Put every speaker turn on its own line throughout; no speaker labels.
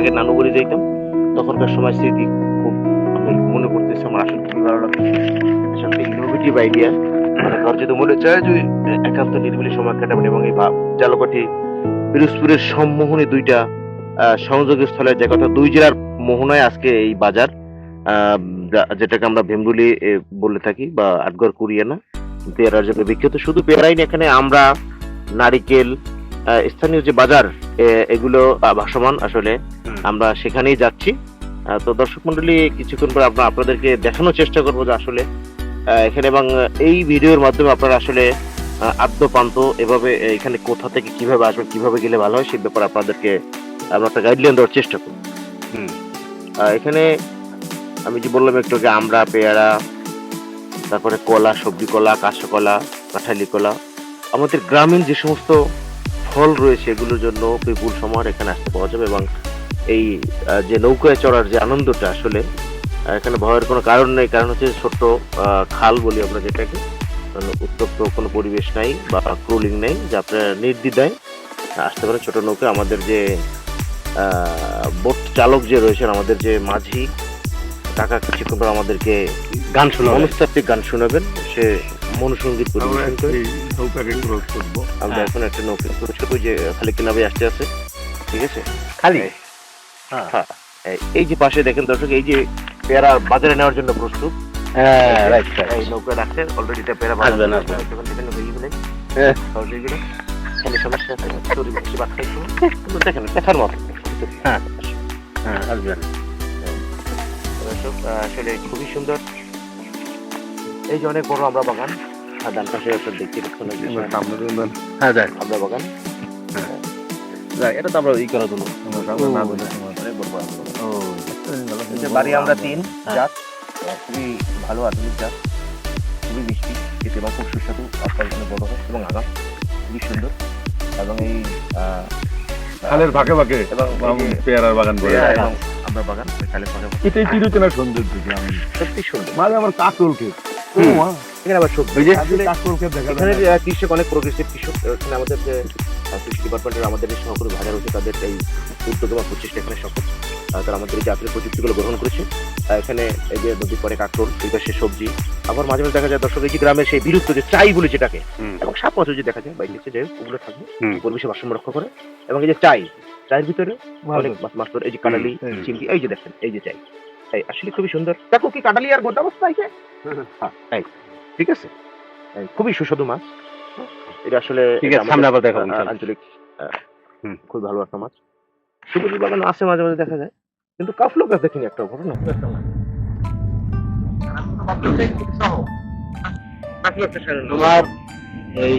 আগে নানু বাড়ি যাইতাম। তখনকার সময় স্মৃতি খুব আমি মনে করতেছি আমার আসলে খুবই ভালো লাগছে। ইনোভেটিভ আইডিয়া মানে ঘর যদি মনে চায় যে একান্ত নিরিবিলি সময় কাটাবেন এবং এই জালকাঠি পিরোজপুরের সম্মোহনী দুইটা সংযোগের স্থলে যে কথা, দুই জেলার মোহনায় আজকে এই বাজার। যেটাকে আমরা ভেমরুলি বলে থাকি বা আটগড় কুরিয়ানা। পেয়ারার জন্য বিখ্যাত। শুধু পেয়ারাই না, এখানে আমরা নারিকেল স্থানীয় যে বাজার এগুলো ভাসমান আসলে আমরা সেখানেই যাচ্ছি। তো দর্শক মন্ডলী কিছুক্ষণ পর আমরা আপনাদেরকে দেখানোর চেষ্টা করব যে আসলে এখানে এবং এই ভিডিওর মাধ্যমে আপনারা আসলে আদ্যপান্ত এভাবে এখানে কোথা থেকে কীভাবে আসবেন কীভাবে গেলে ভালো হয় সেই ব্যাপারে আপনাদেরকে আমরা একটা গাইডলাইন দেওয়ার চেষ্টা করব। এখানে আমি যে বললাম একটু আগে আমরা পেয়ারা তারপরে কলা সবজি কলা কাঁচকলা কাঁঠালি কলা আমাদের গ্রামীণ যে সমস্ত ফল রয়েছে এগুলোর জন্য বিপুল সময় এখানে আসতে পাওয়া যাবে এবং এই যে নৌকায় চড়ার যে আনন্দটা আসলে এখানে ভয়ের কোনো কারণ নেই। কারণ হচ্ছে ছোট্ট খাল বলি আমরা যেটাকে উত্তপ্ত কোনো পরিবেশ নাই বা ক্রোলিং নেই যে আপনারা নির্দ্বিধায় আসতে পারেন। ছোট নৌকা আমাদের যে বোট চালক যে রয়েছেন আমাদের যে মাঝি কাকা কিছুক্ষণ পর আমাদেরকে
গান শোনা
মনস্তাত্ত্বিক গান শোনাবেন। সে মনুসঙ্গীত
আমরা
পরিবেশন করে।
এই নৌকাকে ক্রস করব।
আমরা
হ্যাঁ।
এখন একটা নৌকা ছোট ছোট যে খালি কিনাবে আসতে আছে ঠিক আছে?
খালি?
এই- হ্যাঁ। এই- যে পাশে দেখেন দর্শক এই যে পেয়ারা বাজারে নেওয়ার জন্য প্রস্তুত।
হ্যাঁ রাইট
এই নৌকা রাখছে অলরেডি পেয়ারা
হ্যাঁ।
সহজে গেলে খালি সমস্যা আছে দেখেন দেখার মতো।
হ্যাঁ। হ্যাঁ
আসলে খুবই সুন্দর। এই যে অনেক বড় আমরা বাগান। আর ডান পাশে একটা দেখতে
হ্যাঁ যাই।
আমরা বাগান?
যাই এটা তো আমরা ই করার জন্য।
বড় আমরা তিন
হ্যাঁ।
জাত। খুবই ভালো আধুনিক জাত। খুবই মিষ্টি খেতে এবং খুব সুস্বাদু। আপনার জন্য বড় হয় এবং আগাম। খুবই সুন্দর। এবং এই
খালের পেয়ারার বাগান করে
এবং আমরা বাগান খালের
এটাই সৌন্দর্য আমি
সত্যি সুন্দর।
মাঝে আমার
হুম।
মা
এখানে আবার সবজি।
ওই যে
আসলে
কাকরোল ক্ষেত দেখা
এখানে কৃষক অনেক প্রোগ্রেসিভ কৃষক এখানে আমাদের যে কৃষি ডিপার্টমেন্টের আমাদের যে সহকারী ভাড়া রয়েছে তাদের এই উদ্যোগ এবং প্রচেষ্টা এখানে সফল। তারা আমাদের এই জাতীয় প্রযুক্তিগুলো গ্রহণ করেছে। এখানে এই যে নদীর পরে এই পাশে সবজি। আবার মাঝে মাঝে দেখা যায় দর্শক এই যে গ্রামের সেই বিলুপ্ত যে চাই বলে যেটাকে এবং সাপ মাছ যে দেখা যায় বাইরে নিচে যে ওগুলো থাকবে। পরিবেশে ভারসাম্য রক্ষা করে। এবং এই যে চাই চায়ের ভিতরে অনেক মাছ মাছ এই যে কাটালি
হুম।
চিংড়ি এই যে দেখেন এই যে চাই। এই আসলে খুবই সুন্দর। দেখো কি কাটালি আর গোটা অবস্থা আছে হ্যাঁ। ঠিক আছে? খুবই সুস্বাদু মাছ। এটা আসলে
ঠিক আছে সামনে আবার দেখো
আঞ্চলিক। খুবই ভালো একটা মাছ। সবুজ বাগান আছে মাঝে মাঝে দেখা যায়। কিন্তু কাফলো গাছ দেখিনি একটা ঘটনা
তোমার এই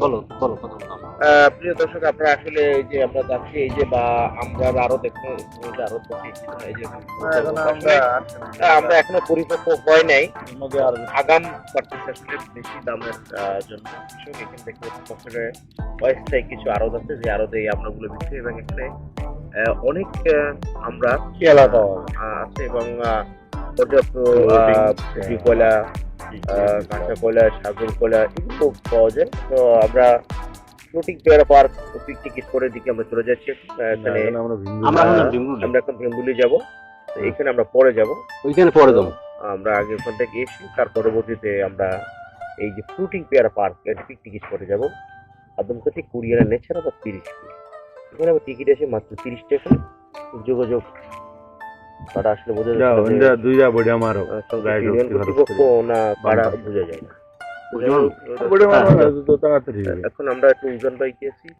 বলো বলো
আহ, প্রিয় দর্শক আপনারা আসলে এই যে আমরা যাচ্ছি এই যে বা আমরা আরও দেখুন আরও দেখছি এই যে আমরা এখনও পরিপক্ক হয় নাই। আগাম পারতেছে আসলে বেশি দামের আহ, জন্য কৃষক এখানে দেখতে পাচ্ছি অস্থায়ী কিছু আড়ত আছে যে আড়তে এই আমরাগুলো বিক্রি এবং এখানে আহ, অনেক আমরা
কেলা পাওয়া
আহ, আছে এবং পর্যাপ্ত আহ, কয়লা আহ, কাঁচা কয়লা সাগর কয়লা এগুলো পাওয়া যায় তো আমরা ফ্লোটিং পেয়ারা পার্ক পিকনিক করে দিকে আমরা চলে যাচ্ছি। এখানে
আমরা এখন
আমরা এখন ভেম্বুলি যাব। এখানে আমরা পরে যাব।
ওইখানে পরে দেবো
আমরা আগে ওখান থেকে এসে তার পরবর্তীতে আমরা এই যে ফ্রুটিং পেয়ারা পার্ক এটা পিকনিক স্পটে যাব। আদমকাটি কুড়িয়ানা নেচার আবার তিরিশ এখানে আবার টিকিট আছে মাত্র তিরিশ টাকা যোগাযোগ তারা আসলে বোঝা যাচ্ছে না যে,
দুইটা
ইউনিয়ন
হোক,
কর্তৃপক্ষ না কারা বোঝা যায় না। এখন আমরা একটু উজান বাইকে আছি।